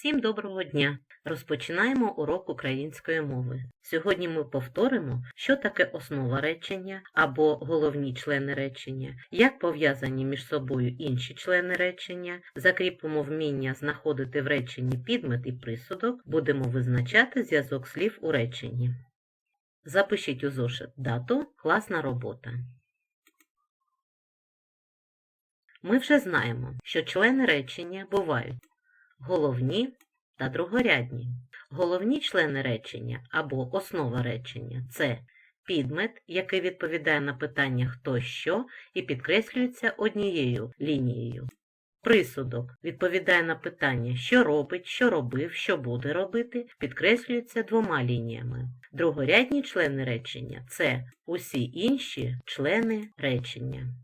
Всім доброго дня! Розпочинаємо урок української мови. Сьогодні ми повторимо, що таке основа речення або головні члени речення, як пов'язані між собою інші члени речення, закріпимо вміння знаходити в реченні підмет і присудок, будемо визначати зв'язок слів у реченні. Запишіть у зошит дату класна робота. Ми вже знаємо, що члени речення бувають головні та другорядні. Головні члени речення або основа речення це підмет, який відповідає на питання хто що і підкреслюється однією лінією. Присудок відповідає на питання, що робить, що робив, що буде робити, підкреслюється двома лініями. Другорядні члени речення це усі інші члени речення.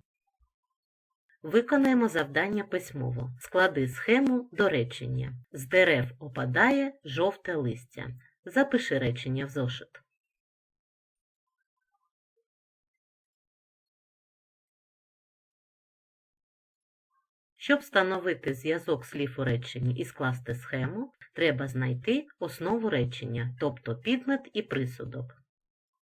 Виконаємо завдання письмово. Склади схему до речення. З дерев опадає жовте листя. Запиши речення в зошит. Щоб встановити зв'язок слів у реченні і скласти схему, треба знайти основу речення, тобто підмет і присудок.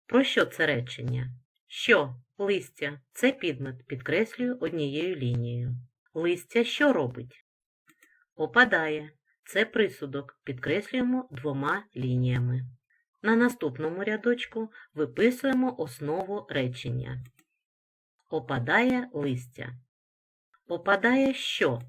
Про що це речення? Що? Листя це підмет, підкреслюю однією лінією. Листя що робить? Опадає. Це присудок, підкреслюємо двома лініями. На наступному рядочку виписуємо основу речення. Опадає листя. Опадає що?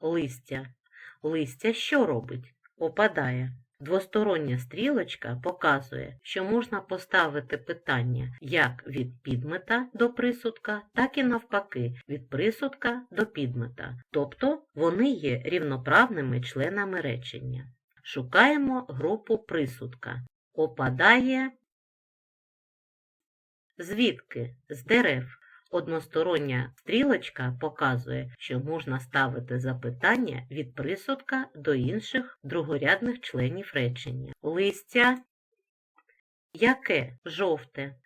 Листя. Листя що робить? Опадає. Двостороння стрілочка показує, що можна поставити питання як від підмета до присудка, так і навпаки від присудка до підмета, тобто вони є рівноправними членами речення. Шукаємо групу присудка. Опадає звідки? З дерев. Одностороння стрілочка показує, що можна ставити запитання від присудка до інших другорядних членів речення. Листя яке жовте.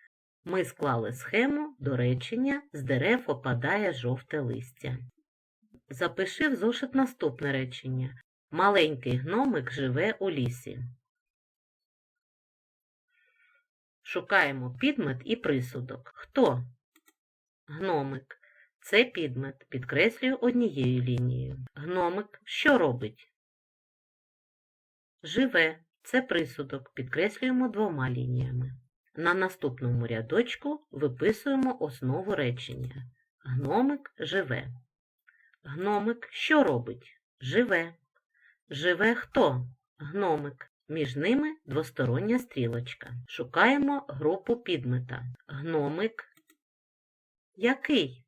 Ми склали схему до речення з дерев опадає жовте листя. Запиши в зошит наступне речення. Маленький гномик живе у лісі. Шукаємо підмет і присудок. Хто? Гномик. Це підмет, підкреслюю однією лінією. Гномик що робить? Живе. Це присудок, підкреслюємо двома лініями. На наступному рядочку виписуємо основу речення. Гномик живе. Гномик що робить? Живе. Живе хто? Гномик. Між ними двостороння стрілочка. Шукаємо групу підмета. Гномик який?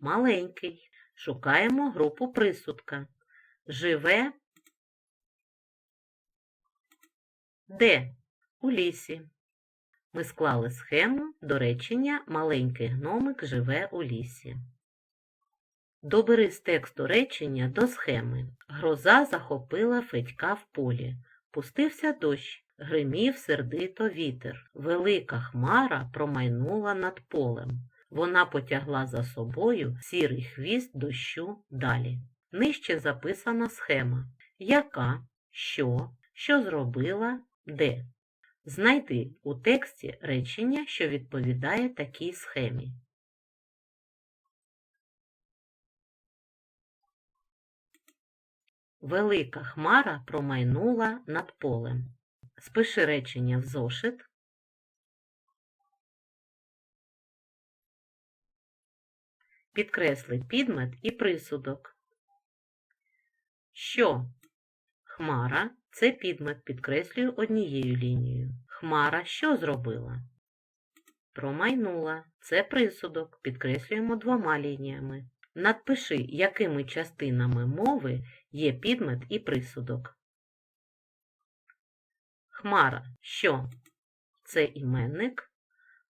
Маленький. Шукаємо групу присудка. Живе де? У лісі. Ми склали схему до речення Маленький гномик живе у лісі. Добери з тексту речення до схеми. Гроза захопила Федька в полі. Пустився дощ. Гримів сердито вітер. Велика хмара промайнула над полем. Вона потягла за собою сірий хвіст дощу далі. Нижче записана схема. Яка, що, що зробила, де. Знайди у тексті речення, що відповідає такій схемі. Велика хмара промайнула над полем. Спиши речення в зошит. Підкресли підмет і присудок. Що? Хмара це підмет, підкреслюю однією лінією. Хмара що зробила? Промайнула. Це присудок, підкреслюємо двома лініями. Надпиши, якими частинами мови є підмет і присудок. Хмара що? Це іменник.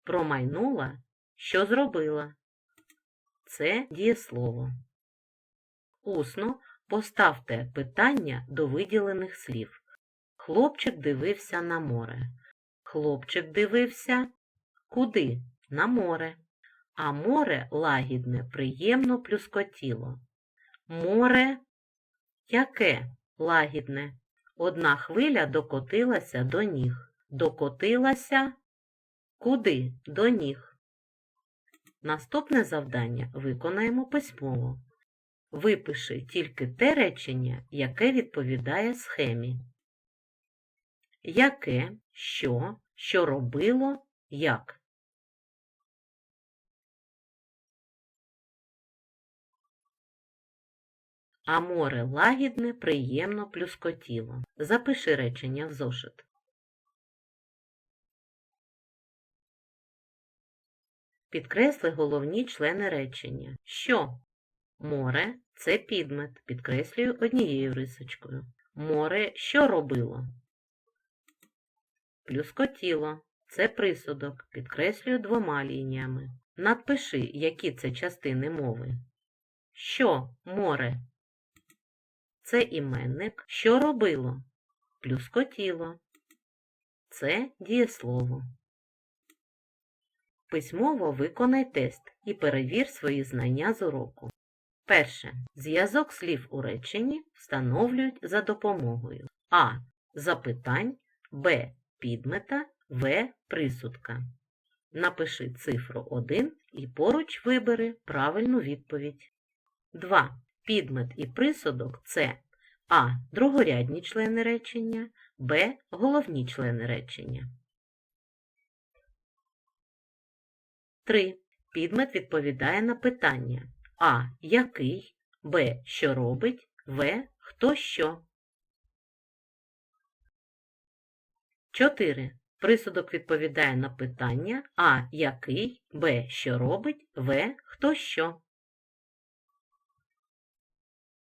Промайнула, що зробила? Це дієслово. Усно поставте питання до виділених слів. Хлопчик дивився на море. Хлопчик дивився куди? На море. А море лагідне, приємно плюскотіло. Море яке? лагідне. Одна хвиля докотилася до ніг. Докотилася куди? До ніг. Наступне завдання виконаємо письмово. Випиши тільки те речення, яке відповідає схемі. Яке, що, що робило, як. А море лагідне, приємно плюскотіло. Запиши речення в зошит. Підкресли головні члени речення. Що? Море це підмет. Підкреслюю однією рисочкою. Море що робило? Плюскотіло. Це присудок. Підкреслюю двома лініями. Надпиши, які це частини мови. Що море? Це іменник. Що робило? Плюскотіло. Це дієслово. Письмово виконай тест і перевір свої знання з уроку. Перше. Зв'язок слів у реченні встановлюють за допомогою А. Запитань, Б. Підмета, В. Присудка. Напиши цифру 1 і поруч вибери правильну відповідь. 2. Підмет і присудок це А. Другорядні члени речення, Б. Головні члени речення. 3. Підмет відповідає на питання А. Який, Б. Що робить, В. Хто що. 4. Присудок відповідає на питання А. Який, Б. Що робить, В. Хто що.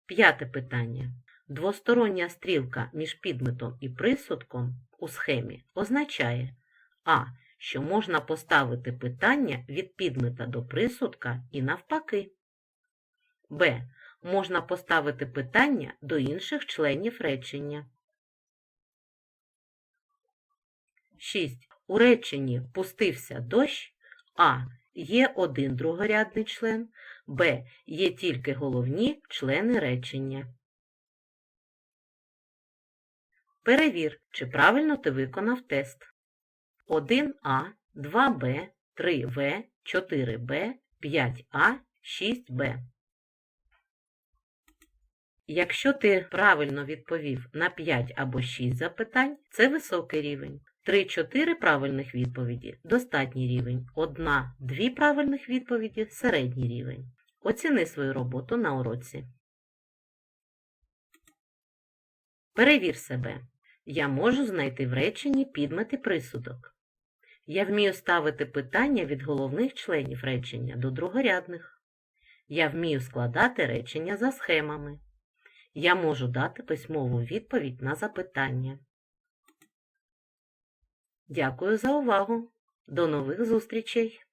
П'яте питання. Двостороння стрілка між підметом і присудком у схемі означає А. Що можна поставити питання від підмета до присудка і навпаки. Б. Можна поставити питання до інших членів речення. 6. У реченні пустився дощ А. Є один другорядний член, Б. Є тільки головні члени речення. Перевір, чи правильно ти виконав тест. 1А, 2Б, 3В, 4Б, 5А, 6Б. Якщо ти правильно відповів на 5 або 6 запитань, це високий рівень. 3-4 правильних відповіді достатній рівень. 1-2 правильних відповіді середній рівень. Оціни свою роботу на уроці. Перевір себе. Я можу знайти в реченні підмет і присудок. Я вмію ставити питання від головних членів речення до другорядних. Я вмію складати речення за схемами. Я можу дати письмову відповідь на запитання. Дякую за увагу. До нових зустрічей!